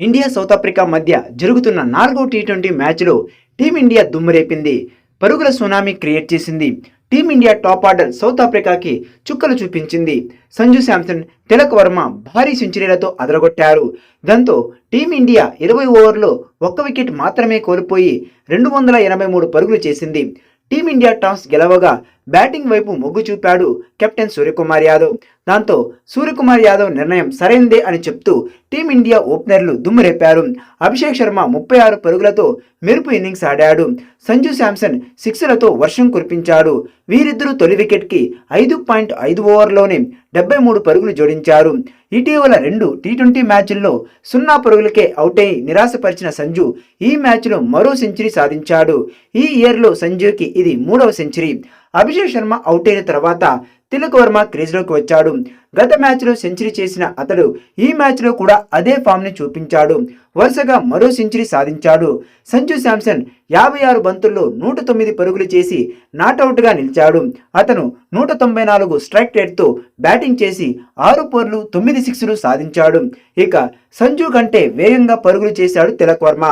India south Africa మధ్య జరుగుతున్న నాలుగో టీ ట్వంటీ మ్యాచ్లో టీమిండియా దుమ్మురేపింది. పరుగుల సునామీ క్రియేట్ చేసింది. Team India top order south ఆఫ్రికాకి చుక్కలు చూపించింది. సంజు శాంసన్ తిలక్ వర్మ భారీ సెంచరీలతో అదరగొట్టారు. దాంతో టీమిండియా ఇరవై ఓవర్లో ఒక్క వికెట్ మాత్రమే కోల్పోయి రెండు వందల ఎనభై మూడు పరుగులు చేసింది. టీమిండియా టాస్ గెలవగా బ్యాటింగ్ వైపు మొగ్గు చూపాడు కెప్టెన్ సూర్యకుమార్ యాదవ్. దాంతో సూర్యకుమార్ యాదవ్ నిర్ణయం సరైందే అని చెప్తూ టీమిండియా ఓపెనర్లు దుమ్మురేపారు అభిషేక్ శర్మ ముప్పై ఆరు పరుగులతో మెరుపు ఇన్నింగ్స్ ఆడాడు. సంజు శాంసన్ సిక్స్లతో వర్షం కురిపించాడు. వీరిద్దరూ తొలి వికెట్కి ఐదు పాయింట్ ఐదు ఓవర్లోనే డెబ్బై మూడు పరుగులు జోడించారు. ఇటీవల రెండు టీ ట్వంటీ మ్యాచ్ల్లో సున్నా పరుగులకే అవుట్ అయి నిరాశపరిచిన సంజు ఈ మ్యాచ్లో మరో సెంచరీ సాధించాడు. ఈ ఇయర్లో సంజుకి ఇది మూడవ సెంచరీ. అభిషేక్ శర్మ అవుట్ అయిన తర్వాత తిలక్ వర్మ క్రీజ్లోకి వచ్చాడు. గత మ్యాచ్లో సెంచరీ చేసిన అతడు ఈ మ్యాచ్లో కూడా అదే ఫామ్ని చూపించాడు. వరుసగా మరో సెంచరీ సాధించాడు. సంజు శాంసన్ యాభై ఆరు బంతుల్లో నూట తొమ్మిది పరుగులు చేసి నాటౌట్గా నిలిచాడు. అతను నూట తొంభై నాలుగు స్ట్రైక్ రేట్తో బ్యాటింగ్ చేసి ఆరు పర్లు తొమ్మిది సిక్స్లు సాధించాడు. ఇక సంజు కంటే వేగంగా పరుగులు చేశాడు తిలక్ వర్మ.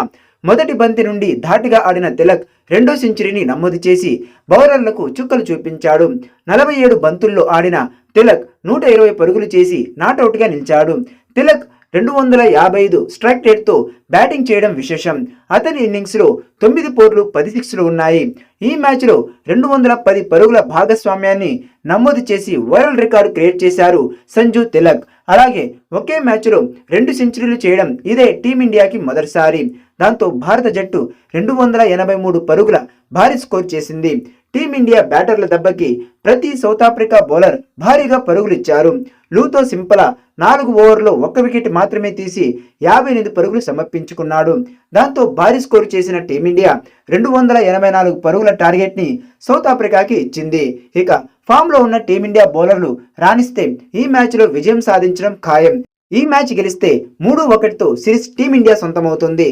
మొదటి బంతి నుండి ధాటిగా ఆడిన తిలక్ రెండో సెంచరీని నమోదు చేసి బౌలర్లకు చుక్కలు చూపించాడు. నలభై ఏడు బంతుల్లో ఆడిన తిలక్ నూట ఇరవై పరుగులు చేసి నాటౌట్గా నిలిచాడు. తిలక్ రెండు వందల యాభై ఐదు స్ట్రైక్ రేట్తో బ్యాటింగ్ చేయడం విశేషం. అతని ఇన్నింగ్స్లో తొమ్మిది పోర్లు పది సిక్స్లు ఉన్నాయి. ఈ మ్యాచ్లో రెండు వందల పది పరుగుల భాగస్వామ్యాన్ని నమోదు చేసి వరల్డ్ రికార్డు క్రియేట్ చేశారు సంజు తిలక్. అలాగే ఒకే మ్యాచ్లో రెండు సెంచరీలు చేయడం ఇదే టీమిండియాకి మొదటిసారి. దాంతో భారత జట్టు రెండు వందల ఎనభై మూడు పరుగుల భారీ స్కోర్ చేసింది. టీమిండియా బ్యాటర్ల దెబ్బకి ప్రతి సౌత్ ఆఫ్రికా బౌలర్ భారీగా పరుగులిచ్చారు. లూతో సింపల నాలుగు ఓవర్లో ఒక్క వికెట్ మాత్రమే తీసి యాభై ఎనిమిది పరుగులు సమర్పించుకున్నాడు. దాంతో భారీ స్కోరు చేసిన టీమిండియా రెండు వందల ఎనభై నాలుగు పరుగుల టార్గెట్ని సౌత్ ఆఫ్రికాకి ఇచ్చింది. ఇక ఫామ్లో ఉన్న టీమిండియా బౌలర్లు రాణిస్తే ఈ మ్యాచ్లో విజయం సాధించడం ఖాయం. ఈ మ్యాచ్ గెలిస్తే మూడు ఒకటితో సిరీస్ టీమిండియా సొంతమవుతుంది.